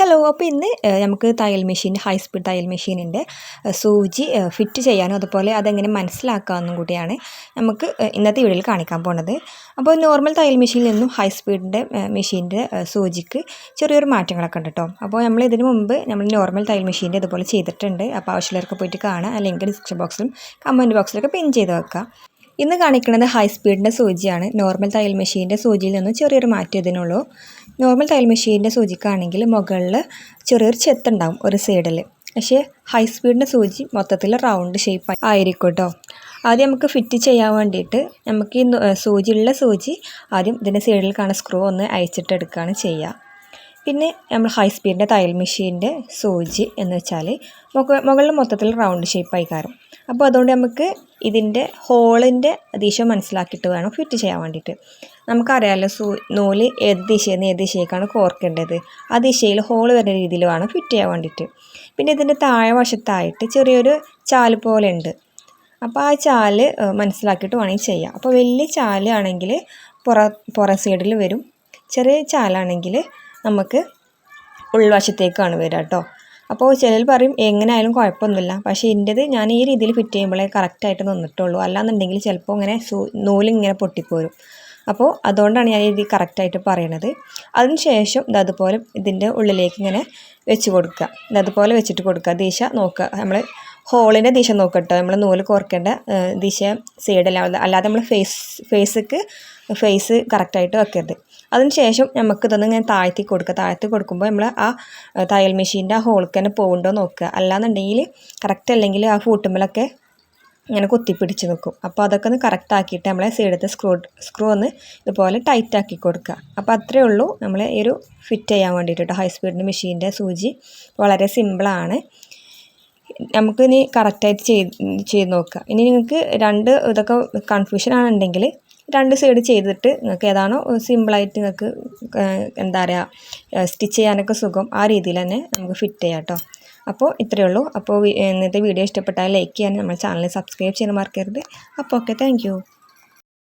Hello അപ്പോൾ ഇന്ന് നമുക്ക് തയ്യൽ മെഷീൻ ഹൈ സ്പീഡ് തയ്യൽ മെഷീനിന്റെ സൂചി ഫിറ്റ് ചെയ്യാനും അതുപോലെ അതെങ്ങനെ മനസ്സിലാക്കാമെന്നും കൂടിയാണ് നമുക്ക് ഇന്നത്തെ വീഡിയോയിൽ കാണിക്കാൻ പോണത്. അപ്പോൾ നോർമൽ തയ്യൽ മെഷീനിൽ നിന്നും ഹൈ സ്പീഡിന്റെ മെഷീന്റെ സൂചിക്ക് ചെറിയൊരു മാറ്റങ്ങളൊക്കെ ഉണ്ട് കേട്ടോ അപ്പോൾ നമ്മൾ ഇതിന് മുമ്പ് നമ്മൾ നോർമൽ തയ്യൽ മെഷീന്റെ ഇതുപോലെ ചെയ്തിട്ടുണ്ട്. അപ്പോൾ ആവശ്യമുള്ളവർക്ക് പോയിട്ട് കാണാം. അല്ലെങ്കിൽ ഡിസ്ക്രിപ്ഷൻ ബോക്സിലും കമന്റ് ബോക്സിലൊക്കെ പിൻ ചെയ്ത് വെക്കാം. ഇന്ന് കാണിക്കുന്നത് ഹൈ സ്പീഡിന്റെ സൂചിയാണ്. നോർമൽ തയ്യൽ മെഷീന്റെ സൂചിയിൽ നിന്ന് ചെറിയൊരു മാറ്റം ഇതിനുള്ളൂ. നോർമൽ തയ്യൽ മെഷീന്റെ സൂചിക്കാണെങ്കിൽ മുകളിൽ ചെറിയൊരു ചെത്തുണ്ടാവും ഒരു സൈഡിൽ പക്ഷേ ഹൈ സ്പീഡിന്റെ സൂചി മൊത്തത്തിൽ റൗണ്ട് ഷേപ്പ് ആയിരിക്കും കേട്ടോ ആദ്യം നമുക്ക് ഫിറ്റ് ചെയ്യാൻ വേണ്ടിയിട്ട് നമുക്ക് ഈ സൂചിയുള്ള സൂചി ആദ്യം ഇതിന്റെ സൈഡിൽ കാണുന്ന സ്ക്രൂ ഒന്ന് അയച്ചിട്ട് എടുക്കുകയാണ് ചെയ്യുക പിന്നെ നമ്മൾ ഹൈ സ്പീഡിന്റെ തയ്യൽ മെഷീന്റെ സൂചി എന്ന് വെച്ചാൽ മുകളിൽ മൊത്തത്തിൽ റൗണ്ട് ഷേപ്പ് ആയി കാരം അപ്പോൾ അതുകൊണ്ട് നമുക്ക് ഇതിന്റെ ഹോളിന്റെ ദിശ മനസ്സിലാക്കിയിട്ട് വേണം ഫിറ്റ് ചെയ്യാൻ വേണ്ടിയിട്ട്. നമുക്കറിയാമല്ലോ സൂ നൂൽ ഏത് ദിശയിൽ നിന്ന് ഏത് ദിശയിലേക്കാണ് കോർക്കേണ്ടത്. ആ ദിശയിൽ ഹോൾ വരുന്ന രീതിയിൽ വേണം ഫിറ്റ് ചെയ്യാൻ വേണ്ടിയിട്ട്. പിന്നെ ഇതിന്റെ താഴെ വശത്തായിട്ട് ചെറിയൊരു ചാൽ പോലെ ഉണ്ട് അപ്പോൾ ആ ചാൽ മനസ്സിലാക്കിയിട്ട് വേണമെങ്കിൽ ചെയ്യാം. അപ്പോൾ വലിയ ചാലാണെങ്കിൽ പുറ പുറ സൈഡിൽ വരും. ചെറിയ ചാലാണെങ്കിൽ നമുക്ക് ഉൾവശത്തേക്കാണ് വരിക കേട്ടോ. അപ്പോൾ ചിലർ പറയും എങ്ങനെയായാലും കുഴപ്പമൊന്നുമില്ല. പക്ഷേ എന്റെത് ഞാൻ ഈ രീതിയിൽ ഫിറ്റ് ചെയ്യുമ്പോഴേ കറക്റ്റായിട്ട് നിന്നിട്ടുള്ളൂ. അല്ലാന്നുണ്ടെങ്കിൽ ചിലപ്പോൾ ഇങ്ങനെ സൂ നൂലിങ്ങനെ പൊട്ടിപ്പോരും. അപ്പോൾ അതുകൊണ്ടാണ് ഞാൻ ഇത് കറക്റ്റായിട്ട് പറയണത്. അതിന് ശേഷം ഇതതുപോലെ ഇതിന്റെ ഉള്ളിലേക്ക് ഇങ്ങനെ വെച്ച് കൊടുക്കുക. ഇതതുപോലെ വെച്ചിട്ട് കൊടുക്കുക. ദീശ നോക്കുക. നമ്മൾ ഹോളിന്റെ ദിശ നോക്കട്ടോ. നമ്മൾ നൂൽ കോർക്കേണ്ട ദിശ സൈഡല്ലാതെ അല്ലാതെ നമ്മൾ ഫേസ് ഫേസ്ക്ക് ഫേസ് കറക്റ്റായിട്ട് വെക്കരുത്. അതിന് ശേഷം നമുക്ക് ഇതൊന്ന് ഇങ്ങനെ താഴ്ത്തി കൊടുക്കുക താഴ്ത്തി കൊടുക്കുമ്പോൾ നമ്മൾ ആ തയ്യൽ മെഷീന്റെ ആ ഹോൾക്ക് തന്നെ പോകുന്നുണ്ടോ നോക്കുക. അല്ലാന്നുണ്ടെങ്കിൽ കറക്റ്റ് അല്ലെങ്കിൽ ആ ഫൂട്ടുമ്മലൊക്കെ ഇങ്ങനെ കുത്തിപ്പിടിച്ച് നിൽക്കും അപ്പോൾ അതൊക്കെ ഒന്ന് കറക്റ്റ് ആക്കിയിട്ട് നമ്മളെ സൈഡത്തെ സ്ക്രൂ സ്ക്രൂ ഒന്ന് ഇതുപോലെ ടൈറ്റ് ആക്കി കൊടുക്കുക. അപ്പോൾ അത്രയേ ഉള്ളൂ. നമ്മൾ ഈ ഒരു ഫിറ്റ് ചെയ്യാൻ വേണ്ടിയിട്ട് ഹൈ സ്പീഡിന്റെ മെഷീന്റെ സൂചി വളരെ സിമ്പിളാണ് നമുക്ക് ഇനി കറക്റ്റായിട്ട് ചെയ്ത് ചെയ്ത് നോക്കുക. ഇനി നിങ്ങൾക്ക് രണ്ട് ഇതൊക്കെ കൺഫ്യൂഷൻ ആണെന്നുണ്ടെങ്കിൽ രണ്ട് സൈഡ് ചെയ്തിട്ട് നിങ്ങൾക്ക് ഏതാണോ സിമ്പിളായിട്ട് നിങ്ങൾക്ക് എന്താ പറയുക സ്റ്റിച്ച് ചെയ്യാനൊക്കെ സുഖം. ആ രീതിയിൽ തന്നെ നമുക്ക് ഫിറ്റ് ചെയ്യാം കേട്ടോ. അപ്പോൾ ഇത്രയേ ഉള്ളൂ. അപ്പോൾ ഇന്നത്തെ വീഡിയോ ഇഷ്ടപ്പെട്ടാൽ ലൈക്ക് ചെയ്യാൻ നമ്മുടെ ചാനൽ സബ്സ്ക്രൈബ് ചെയ്യാൻ മറക്കരുത്. അപ്പോൾ ഓക്കെ താങ്ക്